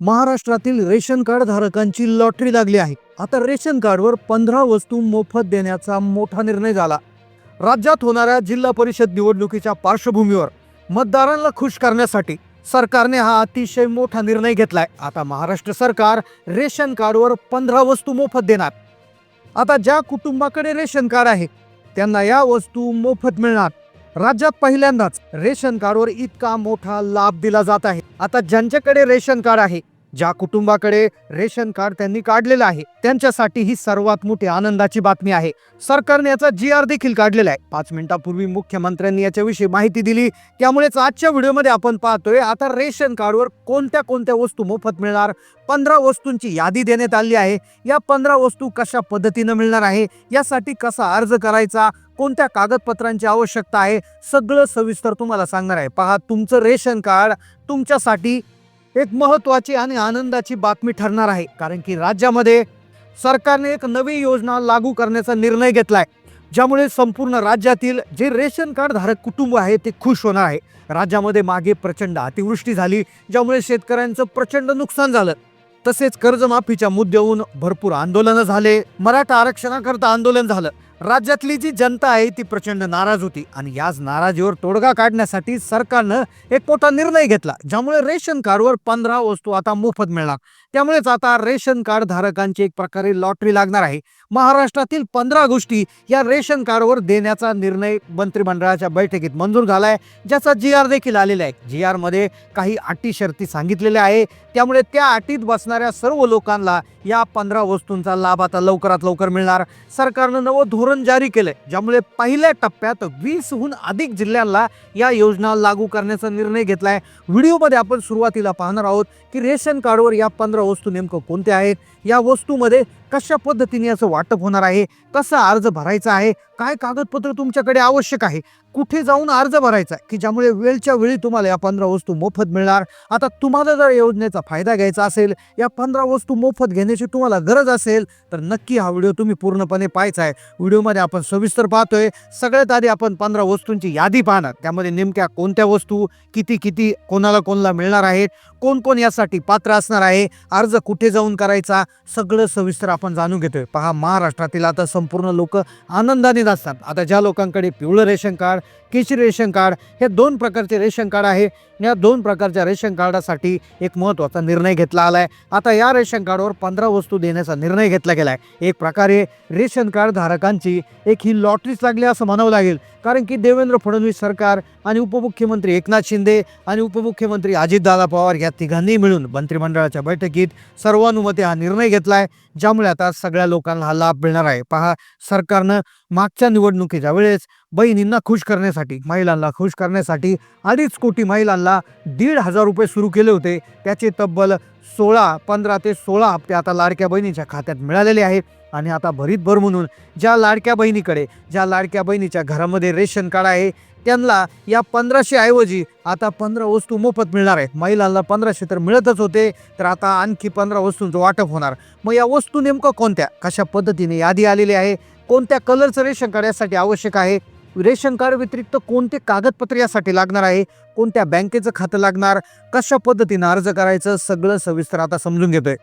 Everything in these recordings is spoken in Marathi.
महाराष्ट्रातील रेशन कार्ड धारकांची लॉटरी लागली आहे. आता रेशन कार्डवर पंधरा वस्तू मोफत देण्याचा मोठा निर्णय झाला. राज्यात होणाऱ्या जिल्हा परिषद निवडणुकीच्या पार्श्वभूमीवर मतदारांना खुश करण्यासाठी सरकारने हा अतिशय मोठा निर्णय घेतलाय. आता महाराष्ट्र सरकार रेशन कार्डवर पंधरा वस्तू मोफत देणार. आता ज्या कुटुंबाकडे रेशन कार्ड आहे त्यांना या वस्तू मोफत मिळणार. राज्यात पहिल्यांदाच रेशन कार्डवर इतका मोठा लाभ दिला जात आहे. आता ज्यांच्याकडे रेशन कार्ड आहे ज्या कुटुंबाकडे रेशन कार्ड त्यांनी काढलेलं आहे त्यांच्यासाठी ही सर्वात मोठी आनंदाची बातमी आहे. सरकारने याचा जी आर देखील काढलेला आहे. पाच मिनिटापूर्वी मुख्यमंत्र्यांनी याच्याविषयी माहिती दिली. त्यामुळेच आजच्या व्हिडिओमध्ये आपण पाहतोय आता रेशन कार्डवर कोणत्या कोणत्या वस्तू मोफत मिळणार? पंधरा वस्तूंची यादी देण्यात आली आहे. या पंधरा वस्तू कशा पद्धतीनं मिळणार आहे? यासाठी कसा अर्ज करायचा? कोणत्या कागदपत्रांची आवश्यकता आहे? सगळं सविस्तर तुम्हाला सांगणार आहे. पहा तुमचं रेशन कार्ड तुमच्यासाठी एक महत्त्वाची आणि आनंदाची बातमी ठरणार आहे. कारण की राज्यामध्ये सरकारने एक नवी योजना लागू करण्याचा निर्णय घेतला आहे ज्यामुळे संपूर्ण राज्यातील जे रेशन कार्ड धारक कुटुंब आहे ते खुश होणार आहे. राज्यामध्ये मागे प्रचंड अतिवृष्टी झाली ज्यामुळे शेतकऱ्यांचं प्रचंड नुकसान झालं. तसेच कर्जमाफीच्या मुद्द्यावरून भरपूर आंदोलनं झाले. मराठा आरक्षणाकरता आंदोलन झालं. राज्यातली जी जनता आहे ती प्रचंड नाराज होती आणि याच नाराजीवर तोडगा काढण्यासाठी सरकारनं एक मोठा निर्णय घेतला ज्यामुळे रेशन कार्डवर पंधरा वस्तू आता मोफत मिळणार. त्यामुळेच आता रेशन कार्ड धारकांची एक प्रकारे लॉटरी लागणार आहे. महाराष्ट्रातील पंधरा गोष्टी या रेशन कार्डवर देण्याचा निर्णय मंत्रिमंडळाच्या बैठकीत मंजूर झाला आहे ज्याचा जी आर देखील आलेला आहे. जी आरमध्ये काही अटी शर्ती सांगितलेल्या आहे त्यामुळे त्या अटीत बसणाऱ्या सर्व लोकांना या पंधरा वस्तूंचा लाभ आता लवकरात लवकर मिळणार. सरकारनं नवं धोरण जारी केलंय ज्यामुळे पहिल्या टप्प्यात वीसहून अधिक जिल्ह्यांना या योजना लागू करण्याचा निर्णय घेतलाय. व्हिडिओमध्ये आपण सुरुवातीला पाहणार आहोत की रेशन कार्डवर या पंधरा वस्तू नेमकं कोणत्या आहेत या वस्तूमध्ये कशा पद्धतीने याचं वाटप होणार आहे कसा अर्ज भरायचा आहे काय कागदपत्र तुमच्याकडे आवश्यक आहे? कुठे जाऊन अर्ज भरायचा की ज्यामुळे वेळच्या वेळी तुम्हाला या पंधरा वस्तू मोफत मिळणार? आता तुम्हाला जर योजनेचा फायदा घ्यायचा असेल या पंधरा वस्तू मोफत घेण्याची तुम्हाला गरज असेल तर नक्की हा व्हिडिओ तुम्ही पूर्णपणे पाहायचा आहे. व्हिडिओमध्ये आपण सविस्तर पाहतोय. सगळ्यात आधी आपण पंधरा वस्तूंची यादी पाहणार. त्यामध्ये नेमक्या कोणत्या वस्तू किती किती कोणाला कोणाला मिळणार आहेत? कोण कोण यासाठी पात्र असणार आहे? अर्ज कुठे जाऊन करायचा? सगळं सविस्तर आपण जाणून घेतोय. पहा महाराष्ट्रातील आता संपूर्ण लोक आनंदाने असतात. आता ज्या लोकांकडे पिवळं रेशन कार्ड केशरी रेशन कार्ड हे दोन प्रकारचे रेशन कार्ड आहे. या दोन प्रकारच्या रेशन कार्डासाठी एक महत्त्वाचा निर्णय घेतला आला आहे आता या रेशन कार्डवर पंधरा वस्तू देण्याचा निर्णय घेतला गेला आहे एक प्रकारे रेशन कार्ड धारकांची एक ही लॉटरीच लागली असं म्हणावं लागेल. कारण की देवेंद्र फडणवीस सरकार आणि उपमुख्यमंत्री एकनाथ शिंदे आणि उपमुख्यमंत्री अजितदादा पवार या तिघांनी मिळून मंत्रिमंडळाच्या बैठकीत सर्वानुमते हा निर्णय घेतला आहे ज्यामुळे आता सगळ्या लोकांना हा लाभ मिळणार आहे. पहा सरकारनं मागच्या निवडणुकीच्या वेळेस बहिणींना खुश करण्यासाठी महिलांना खुश करण्यासाठी अडीच कोटी महिलांना दीड हजार रुपये सुरू केले होते. त्याचे तब्बल सोळा पंधरा ते सोळा हप्ते आता लाडक्या बहिणीच्या खात्यात मिळालेले आहेत. आणि आता भरीत भर म्हणून ज्या लाडक्या बहिणीकडे ज्या लाडक्या बहिणीच्या घरामध्ये रेशन कार्ड आहे त्यांना या पंधराशे ऐवजी आता पंधरा वस्तू मोफत मिळणार आहेत. महिलांना पंधराशे तर मिळतच होते तर आता आणखी पंधरा वस्तूंचं वाटप होणार. मग या वस्तू नेमकं कोणत्या? कशा पद्धतीने यादी आलेली आहे? कोणत्या कलरचं रेशन कार्ड यासाठी आवश्यक आहे? रेशन कार्ड व्यतिरिक्त कोणते कागदपत्र यासाठी लागणार आहे? कोणत्या बँकेचं खातं लागणार? कशा पद्धतीनं अर्ज करायचं? सगळं सविस्तर आता समजून घेतोय.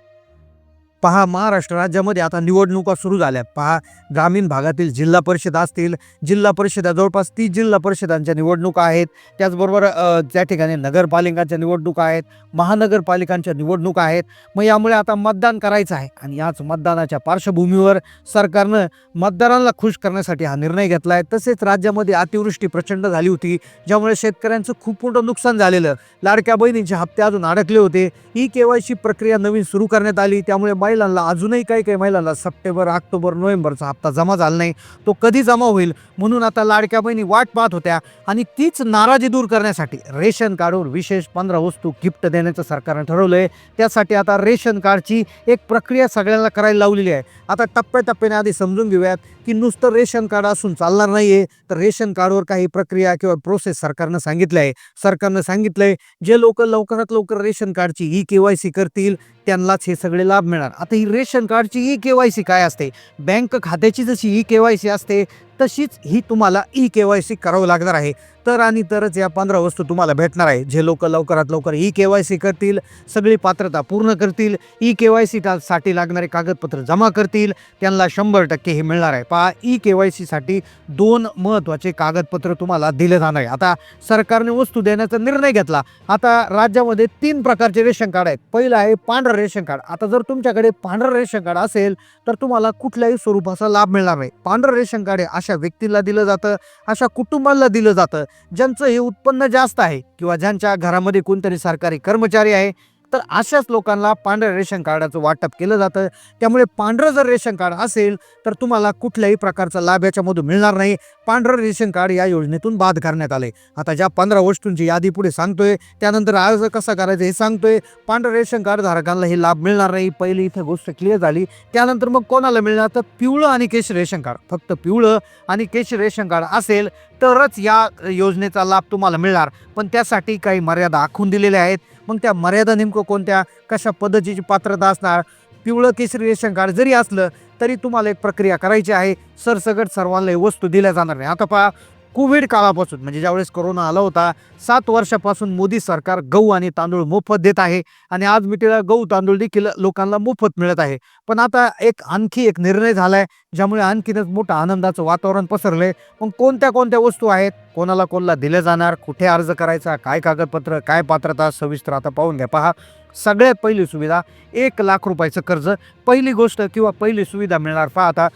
पहा महाराष्ट्र राज्यामध्ये आता निवडणुका सुरू झाल्या. पहा ग्रामीण भागातील जिल्हा परिषद असतील जिल्हा परिषदा जवळपास तीस जिल्हा परिषदांच्या निवडणुका आहेत. त्याचबरोबर त्या ठिकाणी नगरपालिकांच्या निवडणुका आहेत महानगरपालिकांच्या निवडणुका आहेत. मग यामुळे आता मतदान करायचं आहे आणि याच मतदानाच्या पार्श्वभूमीवर सरकारनं मतदारांना खुश करण्यासाठी हा निर्णय घेतला आहे तसेच राज्यामध्ये अतिवृष्टी प्रचंड झाली होती ज्यामुळे शेतकऱ्यांचं खूप मोठं नुकसान झालेलं. लाडक्या बहिणींचे हप्ते अजून अडकले होते. ही के वाय सी प्रक्रिया नवीन सुरू करण्यात आली त्यामुळे महिलांना अजूनही काही काही महिलांना सप्टेंबर ऑक्टोबर नोव्हेंबरचा हप्ता जमा झाला नाही. तो कधी जमा होईल? म्हणून आता लाडक्या बहिणी वाट पाहत होत्या आणि तीच नाराजी दूर करण्यासाठी रेशन कार्डवर विशेष पंधरा वस्तू गिफ्ट देण्याचं सरकारनं ठरवलं आहे त्यासाठी आता रेशन कार्डची एक प्रक्रिया सगळ्यांना करायला लावलेली आहे. आता टप्प्याटप्प्याने आधी समजून घेऊयात की नुसतं रेशन कार्ड असून चालणार नाही आहे तर रेशन कार्डवर काही प्रक्रिया किंवा प्रोसेस सरकारनं सांगितलं आहे सरकारनं सांगितलं आहे जे लोक लवकरात लवकर रेशन कार्डची ई के वाय सी करतील त्यांनाच हे सगळे लाभ मिळणार. आता ही रेशन कार्डची ई के वाय सी काय असते? बँक खात्याची जशी ई के वाय सी असते तशीच ही तुम्हाला ई के वाय सी करावं लागणार आहे. तर आणि तरच या पंधरा वस्तू तुम्हाला भेटणार आहे. जे लोक लवकरात लवकर ई के वाय सी करतील सगळी पात्रता पूर्ण करतील ई के वाय सी साठी लागणारे कागदपत्र जमा करतील त्यांना शंभर टक्के हे मिळणार आहे. पहा ई के वाय सीसाठी दोन महत्त्वाचे कागदपत्र तुम्हाला दिले जाणार आहे. आता सरकारने वस्तू देण्याचा निर्णय घेतला. आता राज्यामध्ये तीन प्रकारचे रेशन कार्ड आहेत. पहिलं आहे पांढरं रेशन कार्ड. आता जर तुमच्याकडे पांढरं रेशन कार्ड असेल तर तुम्हाला कुठल्याही स्वरूपाचा लाभ मिळणार नाही. पांढरं रेशन कार्ड हे अशा व्यक्तीला दिलं जातं अशा कुटुंबाला दिलं जातं ज्यांचं हे उत्पन्न जास्त आहे किंवा ज्यांच्या घरामध्ये कोणतरी सरकारी कर्मचारी आहे तर अशाच लोकांना पांढऱ्या रेशन कार्डाचं वाटप केलं जातं. त्यामुळे पांढरं जर रेशन कार्ड असेल तर तुम्हाला कुठल्याही प्रकारचा लाभ याच्यामधून मिळणार नाही. पांढरं रेशन कार्ड या योजनेतून बाद करण्यात आले. आता ज्या पंधरा वस्तूंची यादी पुढे सांगतोय त्यानंतर अर्ज कसा करायचा हे सांगतोय. पांढरं रेशन कार्ड धारकांना हे लाभ मिळणार नाही. पहिली इथं गोष्ट क्लिअर झाली. त्यानंतर मग कोणाला मिळणार? तर पिवळं आणि केश रेशन कार्ड. फक्त पिवळं आणि केश रेशन कार्ड असेल तरच या योजनेचा लाभ तुम्हाला मिळणार. पण त्यासाठी काही मर्यादा आखून दिलेल्या आहेत. मग त्या मर्यादा नेमकं कोणत्या? कशा पद्धतीची पात्रता असणार? पिवळं केसरी रेशन कार्ड जरी असलं तरी तुम्हाला एक प्रक्रिया करायची आहे. सरसगट सर्वांना वस्तू दिल्या जाणार नाही. आता पहा कोविड काळापासून म्हणजे ज्यावेळेस कोरोना आला होता सात वर्षापासून मोदी सरकार गहू आणि तांदूळ मोफत देत आहे आणि आज मितीला गहू तांदूळ देखील लोकांना मोफत मिळत आहे. पण आता एक आणखी एक निर्णय झाला आहे ज्यामुळे आणखीनच मोठं आनंदाचं वातावरण पसरलंय. मग कोणत्या कोणत्या वस्तू आहेत कोणाला कोणाला दिलं जाणार कुठे अर्ज करायचा काय कागदपत्र काय पात्रता सविस्तर आता पाहून घ्या. पहा सगळ्यात पहिली सुविधा एक लाख रुपयाचं कर्ज. पहिली गोष्ट किंवा पहिली सुविधा मिळणार पहा आता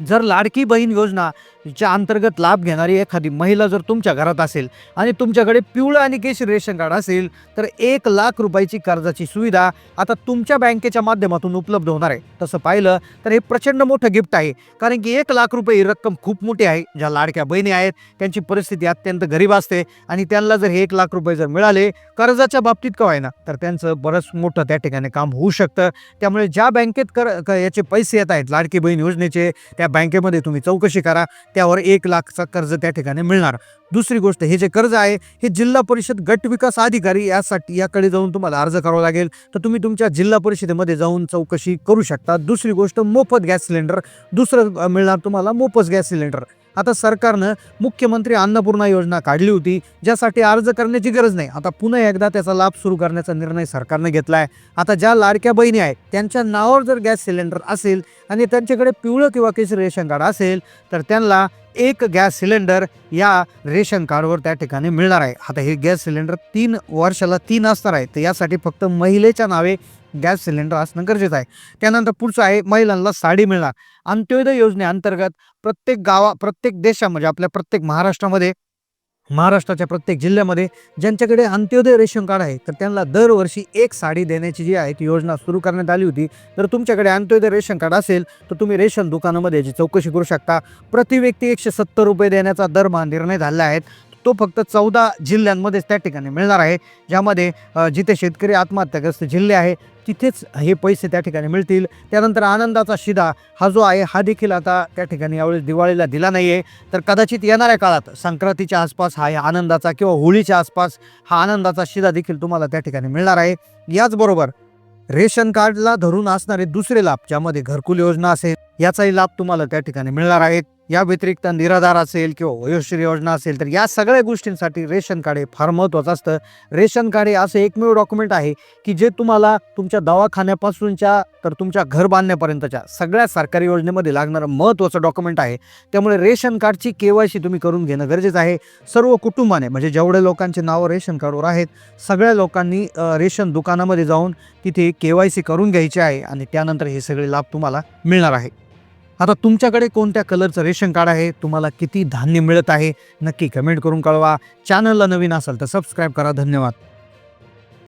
जर लाडकी बहीण योजना च्या अंतर्गत लाभ घेणारी एखादी महिला जर तुमच्या घरात असेल आणि तुमच्याकडे पिवळं आणि केशरी रेशन कार्ड असेल तर एक लाख रुपयाची कर्जाची सुविधा आता तुमच्या बँकेच्या माध्यमातून उपलब्ध होणार आहे. तसं पाहिलं तर हे प्रचंड मोठं गिफ्ट आहे. कारण की एक लाख रुपये ही रक्कम खूप मोठी आहे. ज्या लाडक्या बहिणी आहेत त्यांची परिस्थिती अत्यंत गरीब असते आणि त्यांना जर हे एक लाख रुपये जर मिळाले कर्जाच्या बाबतीत का ना तर त्यांचं बरंच मोठं त्या ठिकाणी काम होऊ शकतं. त्यामुळे ज्या बँकेत कर क- याचे पैसे येत आहेत लाडकी बहीण योजनेचे त्या बँकेमध्ये तुम्ही चौकशी करा. त्यावर एक लाखचा कर्ज त्या ठिकाणी मिळणार. दुसरी गोष्ट हे जे कर्ज आहे हे जिल्हा परिषद गट विकास अधिकारी यासाठी याकडे जाऊन तुम्हाला अर्ज करावा लागेल. तर तुम्ही तुमच्या जिल्हा परिषदेमध्ये जाऊन चौकशी करू शकता. दुसरी गोष्ट मोफत गॅस सिलेंडर. दुसरं मिळणार तुम्हाला मोफत गॅस सिलेंडर. आता सरकारनं मुख्यमंत्री अन्नपूर्णा योजना काढली होती ज्यासाठी अर्ज करण्याची गरज नाही. आता पुन्हा एकदा त्याचा लाभ सुरू करण्याचा निर्णय सरकारनं घेतला आहे आता ज्या लाडक्या बहिणी आहेत त्यांच्या नावावर जर गॅस सिलेंडर असेल आणि त्यांच्याकडे पिवळं किंवा केसरी रेशन कार्ड असेल तर त्यांना एक गॅस सिलेंडर या रेशन कार्डवर त्या ठिकाणी मिळणार आहे. आता हे गॅस सिलेंडर तीन वर्षाला तीन असणार आहे तर यासाठी फक्त महिलेच्या नावे गॅस सिलेंडर असणं गरजेचं आहे. त्यानंतर पुढचं आहे महिलांना साडी मिळणार. अंत्योदय योजनेअंतर्गत प्रत्येक गावा प्रत्येक देशामध्ये आपल्या प्रत्येक महाराष्ट्रामध्ये महाराष्ट्राच्या प्रत्येक जिल्ह्यामध्ये ज्यांच्याकडे अंत्योदय रेशन कार्ड आहे तर त्यांना दरवर्षी एक साडी देण्याची जी आहे ती योजना सुरू करण्यात आली होती. जर तुमच्याकडे अंत्योदय रेशन कार्ड असेल तर तुम्ही रेशन दुकानामध्ये याची चौकशी करू शकता. प्रति व्यक्ती एकशे सत्तर रुपये देण्याचा दरमहा निर्णय झाला आहे. तो फक्त चौदा जिल्ह्यांमध्येच त्या ठिकाणी मिळणार आहे. ज्यामध्ये जिथे शेतकरी आत्महत्याग्रस्त जिल्हे आहे तिथेच हे पैसे त्या ठिकाणी मिळतील. त्यानंतर आनंदाचा शिदा हा जो आहे हा देखील आता त्या ठिकाणी यावेळी दिवाळीला दिला नाही आहे तर कदाचित येणाऱ्या काळात संक्रांतीच्या आसपास हा या आनंदाचा किंवा होळीच्या आसपास हा आनंदाचा शिदा देखील तुम्हाला त्या ठिकाणी मिळणार आहे. याचबरोबर रेशन कार्डला धरून असणारे दुसरे लाभ ज्यामध्ये घरकुल योजना असेल याचाही लाभ तुम्हाला त्या ठिकाणी मिळणार आहे. या व्यतिरिक्त निराधार असेल किंवा वयोश्री योजना असेल तर या सगळ्या गोष्टींसाठी रेशन कार्ड हे फार महत्त्वाचं असतं. रेशन कार्ड हे असं एकमेव डॉक्युमेंट आहे की जे तुम्हाला तुमच्या दवाखान्यापासूनच्या तर तुमच्या घर बांधण्यापर्यंतच्या सगळ्या सरकारी योजनेमध्ये लागणारं महत्त्वाचं डॉक्युमेंट आहे. त्यामुळे रेशन कार्डची के वाय सी तुम्ही करून घेणं गरजेचं आहे. सर्व कुटुंबाने म्हणजे जेवढे लोकांचे नावं रेशन कार्डवर आहेत सगळ्या लोकांनी रेशन दुकानामध्ये जाऊन तिथे के वाय सी करून घ्यायची आहे आणि त्यानंतर हे सगळे लाभ तुम्हाला मिळणार आहे. आता तुमच्याकडे कोणत्या कलरचं रेशन कार्ड आहे? तुम्हाला किती धान्य मिळत आहे? नक्की कमेंट करून कळवा. चॅनलला नवीन असाल तर सबस्क्राईब करा. धन्यवाद.